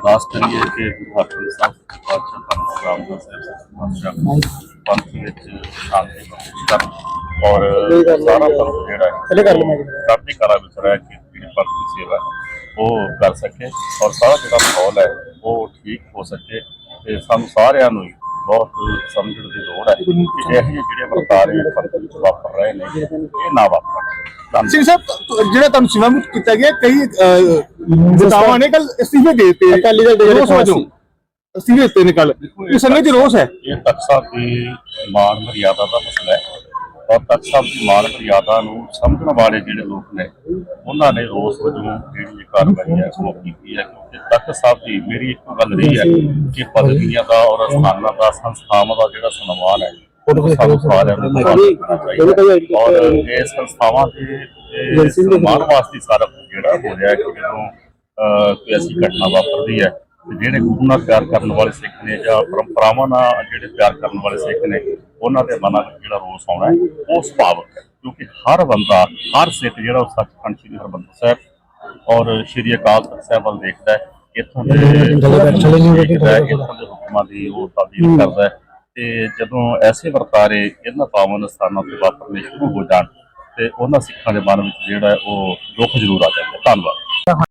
ਅਰਦਾਸ ਕਰੀਏ। ਕਿ ਗੁਰੂ ਹਰਗੋਬਿੰਦ ਸਾਹਿਬ ਸੱਚੇ ਪਾਤਸ਼ਾਹ ਰਾਮਦਾਸ ਸਾਹਿਬ ਪਾਤਸ਼ਾਹ ਪੰਥ ਵਿੱਚ ਸ਼ਾਂਤੀ ਬਖਸ਼ਿਸ਼ ਕਰਨ ਔਰ ਸਾਰਾ ਪੰਥ ਜਿਹੜਾ ਹੈ ਚੜ੍ਹਦੀ ਕਲਾ ਵਿੱਚ ਰਹਿ ਕੇ ਜਿਹੜੀ ਪੰਥ ਦੀ ਸੇਵਾ ਉਹ ਕਰ ਸਕੇ ਔਰ ਸਾਰਾ ਜਿਹੜਾ ਮਾਹੌਲ ਹੈ ਉਹ ਠੀਕ ਹੋ ਸਕੇ ਤੇ ਸਾਨੂੰ ਸਾਰਿਆਂ ਨੂੰ ਹੀ ਬਹੁਤ ਸਮਝਣ ਦੀ ਲੋੜ ਹੈ ਕਿ ਇਹ ਜਿਹੇ ਜਿਹੜੇ ਵਰਤਾਰੇ ਪੰਥ ਵਿੱਚ ਵਾਪਰ ਰਹੇ ਨੇ ਇਹ ਨਾ ਧੰਨਵਾਦ ਸਿੰਘ ਸਾਹਿਬ ਜਿਹੜਾ ਤੁਹਾਨੂੰ ਸੇਵਾ ਮੁਕਤ ਕੀਤਾ ਗਿਆ ਕਈ ਨੇਤਾਵਾਂ ਨੇ ਕੱਲ ਅਸਤੀਫੇ ਦੇ ਦਿੱਤੇ। ਅਕਾਲੀ ਦਲ ਦੇ ਜਿਹੜੇ ਰੋਸ ਵਜੋਂ ਅਸਤੀਫੇ ਦਿੱਤੇ ਨੇ ਕੱਲ ਇਹ ਸੰਗਤ ਦੀ ਰੋਸ ਹੈ? ਇਹ ਤਖਤ ਸਾਹਿਬ ਦੀ ਮਾਨ ਮਰਿਆਦਾ ਦਾ ਮਸਲਾ ਹੈ। ਔਰ ਤਖਤ ਸਾਹਿਬ ਦੀ ਮਾਨ ਮਰਿਆਦਾ ਨੂੰ ਸਮਝਣ ਵਾਲੇ ਜਿਹੜੇ ਲੋਕ ਨੇ ਉਹਨਾਂ ਨੇ ਰੋਸ ਵਜੋਂ ਜਿਹੜੀ ਕਾਰਵਾਈ ਹੈ ਉਹ ਕੀਤੀ ਹੈ। ਕਿਉਂਕਿ ਤਖਤ ਸਾਹਿਬ ਦੀ ਮੇਰੀ ਇੱਕ ਗੱਲ ਰਹੀ ਹੈ ਕਿ ਪਦਵੀਆਂ ਦਾ ਔਰ ਸਥਾਨਾਂ ਦਾ ਸੰਸਥਾਵਾਂ ਦਾ ਜਿਹੜਾ ਸਨਮਾਨ ਹੈ ਉਹ ਸਾਨੂੰ ਸਾਰਿਆਂ ਨੂੰ। ਔਰ ਇਹ ਸੰਸਥਾਵਾਂ ਇਹ ਸਨਮਾਨ ਵਾਸਤੇ ਸਾਰਾ ਜਿਹੜਾ ਹੋ ਰਿਹਾ ਕਿ ਜਦੋਂ ਕੋਈ ਐਸੀ ਘਟਨਾ ਵਾਪਰਦੀ ਹੈ ਤੇ ਜਿਹੜੇ ਗੁਰੂ ਨਾਲ ਪਿਆਰ ਕਰਨ ਵਾਲੇ ਸਿੱਖ ਨੇ ਜਾਂ ਪਰੰਪਰਾਵਾਂ ਨਾਲ ਜਿਹੜੇ ਪਿਆਰ ਕਰਨ ਵਾਲੇ ਸਿੱਖ ਨੇ ਉਹਨਾਂ ਦੇ ਮਨਾਂ ਵਿੱਚ ਜਿਹੜਾ ਰੋਸ ਆਉਣਾ ਉਹ ਸੁਭਾਵਿਕ ਹੈ। ਕਿਉਂਕਿ ਹਰ ਬੰਦਾ ਹਰ ਸਿੱਖ ਜਿਹੜਾ ਉਹ ਸੱਚਖੰਡ ਸ੍ਰੀ ਹਰਿਮੰਦਰ ਸਾਹਿਬ ਔਰ ਸ੍ਰੀ ਅਕਾਲ ਤਖਤ ਸਾਹਿਬ ਵੱਲ ਦੇਖਦਾ ਹੈ ਇੱਥੋਂ ਦੇ ਇੱਥੋਂ ਦੇ ਹੁਕਮਾਂ ਦੀ ਉਹ ਤਾਬੀਰ ਕਰਦਾ ਹੈ। ਤੇ ਜਦੋਂ ਐਸੇ ਵਰਤਾਰੇ ਇਹਨਾਂ ਪਾਵਨ ਸਥਾਨਾਂ ਤੇ ਵਾਪਰਨੇ ਸ਼ੁਰੂ ਹੋ ਜਾਣ ਤੇ ਉਹਨਾਂ ਸਿੱਖਾਂ ਦੇ ਮਨ ਵਿੱਚ ਜਿਹੜਾ ਉਹ ਦੁੱਖ ਜ਼ਰੂਰ ਆ ਜਾਂਦਾ ਧੰਨਵਾਦ।